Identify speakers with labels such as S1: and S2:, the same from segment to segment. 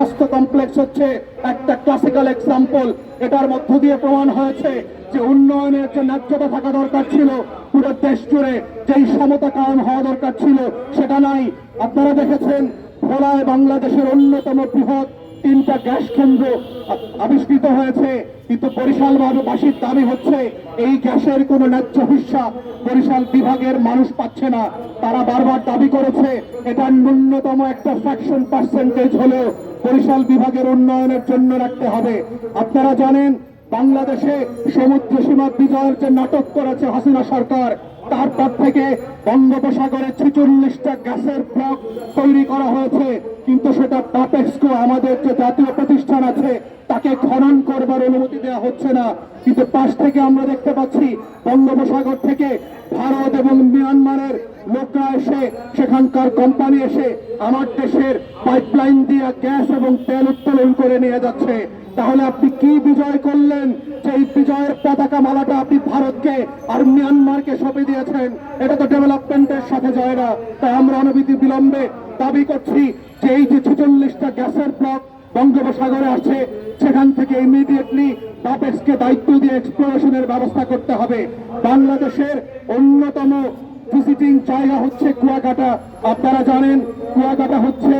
S1: স্বাস্থ্য কমপ্লেক্স হচ্ছে একটা ক্লাসিক্যাল এক্সাম্পল এটার মধ্য দিয়ে প্রমাণ হয়েছে যে উন্নয়নের যে ন্যায্যতা থাকা দরকার ছিল, পুরো দেশ জুড়ে যেই সমতা কায়ন হওয়া দরকার ছিল, সেটা নাই। আপনারা দেখেছেন, ভোলায় বাংলাদেশের অন্যতম বৃহৎ তিনটা গ্যাস কেন্দ্র আবিষ্কৃত হয়েছে, কিন্তু বরিশাল বাসীর দাবি হচ্ছে, এই গ্যাসের কোনো ন্যায্য হিস্সা বরিশাল বিভাগের মানুষ পাচ্ছে না। তারা বারবার দাবি করেছে এটা ন্যূনতম একটা ফ্র্যাকশন পার্সেন্টেজ হলেও বরিশাল বিভাগের উন্নয়নের জন্য রাখতে হবে। আপনারা জানেন, বাংলাদেশে সমুদ্র সীমা বিজয়ের যে নাটক করেছে হাসিনা সরকার। তারপর থেকে বঙ্গোপসাগরে ছেচল্লিশটা গ্যাসের ব্লক তৈরি করা হয়েছে। কিন্তু সেটা টাপেক্সকো আমাদের যে জাতীয় প্রতিষ্ঠান আছে, তাকে খনন করবার অনুমতি দেওয়া হচ্ছে না। কিন্তু পাশ থেকে আমরা দেখতে পাচ্ছি, বঙ্গোপসাগর থেকে ভারত এবং মিয়ানমারের লোকরা এসে সেখানকার কোম্পানি এসে আমার দেশের পাইপলাইন দিয়ে গ্যাস এবং তেল উত্তোলন করে নিয়ে যাচ্ছে। তাহলে আপনি কি বিজয় করলেন এই বিজয়ের পতাকা মালাটা আপনি ভারতকে আর মিয়ানমারকে সঁপে দিয়েছেন? এটা তো ডেভেলপমেন্টের সাথে যায় না। তাই আমরা অনবিধি বিলম্বে দাবি করছি যে এই যে ছেচল্লিশটা গ্যাসের ব্লক বঙ্গোপসাগরে আসছে, সেখান থেকে ইমিডিয়েটলি টাপেক্সকে দায়িত্ব দিয়ে এক্সপ্লোরেশনের ব্যবস্থা করতে হবে। বাংলাদেশের অন্যতম ভিজিটিং জায়গা হচ্ছে কুয়াকাটা। আপনারা জানেন, কুয়াকাটা হচ্ছে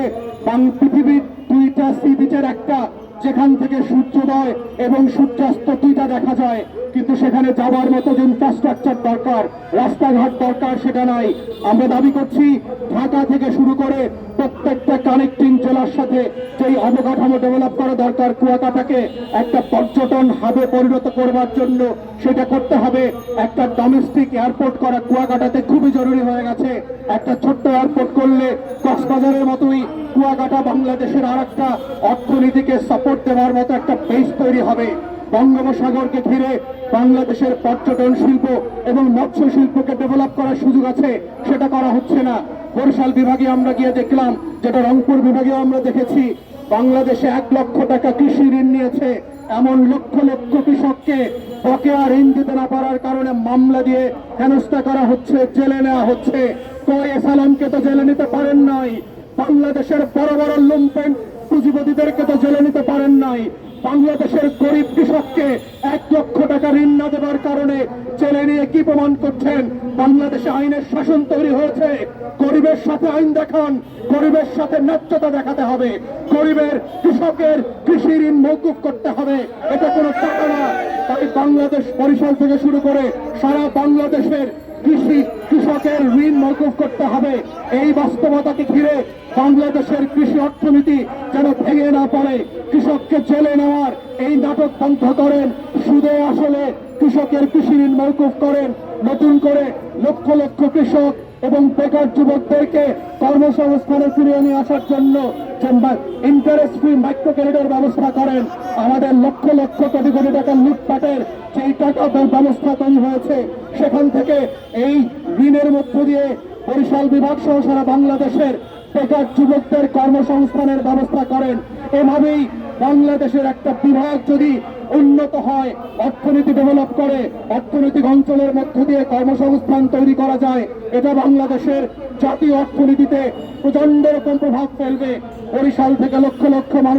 S1: পৃথিবীর দুইটা সি বিচের একটা, যেখান থেকে সূর্যোদয় এবং সূর্যাস্ত দুইটা দেখা যায়। কিন্তু সেখানে যাবার মতো যে ইনফ্রাস্ট্রাকচার দরকার, রাস্তাঘাট দরকার, সেটা নাই। আমরা দাবি করছি, ঢাকা থেকে শুরু করে প্রত্যেকটা কানেক্টিং জেলার সাথে যেই অবকাঠামো ডেভেলপ করা দরকার কুয়াকাটাকে একটা পর্যটন হাবে পরিণত করবার জন্য সেটা করতে হবে। একটা ডোমেস্টিক এয়ারপোর্ট করা কুয়াকাটাতে খুবই জরুরি হয়ে গেছে। একটা ছোট্ট এয়ারপোর্ট করলে কক্সবাজারের মতোই কুয়াকাটা বাংলাদেশের আর একটা অর্থনীতিকে সাপোর্ট দেওয়ার মতো একটা বেস তৈরি হবে। বঙ্গোপসাগরকে ঘিরে বাংলাদেশের পর্যটন শিল্প এবং মৎস্য শিল্পকে ডেভেলপ করার সুযোগ আছে, সেটা করা হচ্ছে না। বরিশাল বিভাগে আমরা গিয়ে দেখলাম, যেটা রংপুর বিভাগে আমরা দেখেছি, বাংলাদেশে এক লক্ষ টাকা কৃষি ঋণ নিয়েছে। এমন লক্ষ লক্ষ কৃষককে বকেয়া ঋণ দিতে না পারার কারণে মামলা দিয়ে হেনস্থা করা হচ্ছে, জেলে নেওয়া হচ্ছে। কয় তো জেলে নিতে পারেন নাই। বাংলাদেশের বড় বড় লুম্পেন পুঁজিপতিদেরকে তো জেলে নিতে পারেন নাই। বাংলাদেশের গরিব কৃষককে এক লক্ষ টাকা ঋণ না দেওয়ার কারণে জেলে নিয়ে কি প্রমাণ করছেন? বাংলাদেশে আইনের শাসন তৈরি হয়েছে। গরিবের সাথে আইন দেখান, গরিবের সাথে ন্যায্যতা দেখাতে হবে। গরিবের কৃষকের কৃষি ঋণ মৌকুফ করতে হবে। এটা কোনো টাকা না। তাই বাংলাদেশ বরিশাল থেকে শুরু করে সারা বাংলাদেশের কৃষি কৃষকের ঋণ মৌকুফ করতে হবে। এই বাস্তবতাকে ঘিরে বাংলাদেশের কৃষি অর্থনীতি যেন ভেঙে না পড়ে। কৃষককে চলে নেওয়ার এই নাটক বন্ধ করেন। সুদে আসলে কৃষকের কৃষি ঋণ মৌকুফ করেন। নতুন করে লক্ষ লক্ষ কৃষক এবং বেকার যুবকদেরকে কর্মসংস্থানে ফিরিয়ে নিয়ে আসার জন্য ইন্টারেস্ট ফ্রি মাইক্রো ক্রেডিটের ব্যবস্থা করেন। আমাদের লক্ষ লক্ষ কোটি কোটি টাকা লুটপাটের যেই টাকা ব্যবস্থা তৈরি হয়েছে, সেখান থেকে এই ঋণের মধ্য দিয়ে বরিশাল বিভাগ সহ সারা বাংলাদেশের বেকার যুবকদের কর্মসংস্থানের ব্যবস্থা করেন। এভাবেই বাংলাদেশের একটা বিভাগ যদি উন্নত হয়, অর্থনীতি ডেভেলপ করে, অর্থনৈতিক অঞ্চলের মধ্য দিয়ে কর্মসংস্থান তৈরি করা যায়। এটা বাংলাদেশের জাতীয় অর্থনীতিতে প্রচণ্ড রকম প্রভাব ফেলবে। বরিশাল থেকে লক্ষ লক্ষ মানুষ